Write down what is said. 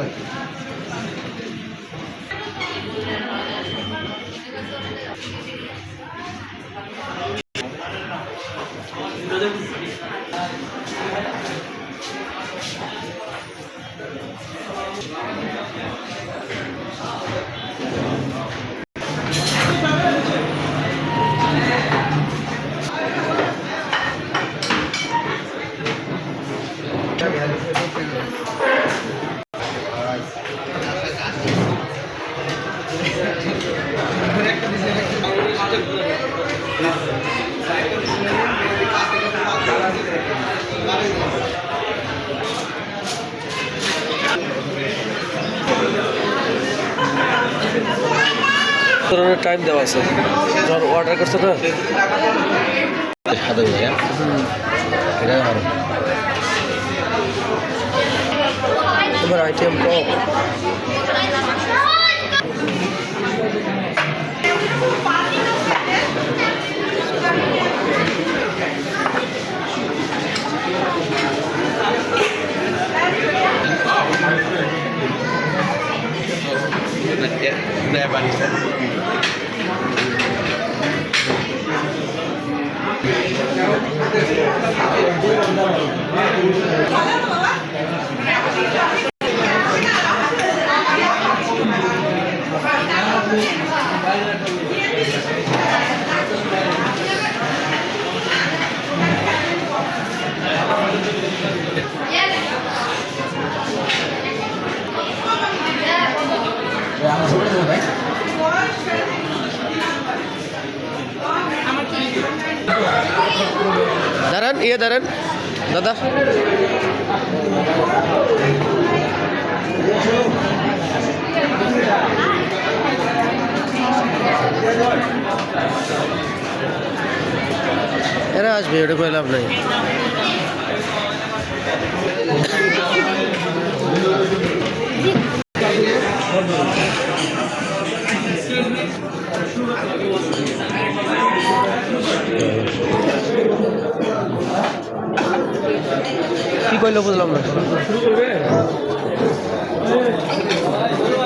লাগে Yeah, yeah. ধরনের time দেওয়া আছে। যখন অর্ডার করছে না সাদা ভাইয়া এটা ভালো তোমার আইটেম কম দাঁড়ান ইয়ে দাঁড়ান দাদা এরা আসবে ওটা করে লাভ নাই কি কইলো বুঝলাম না।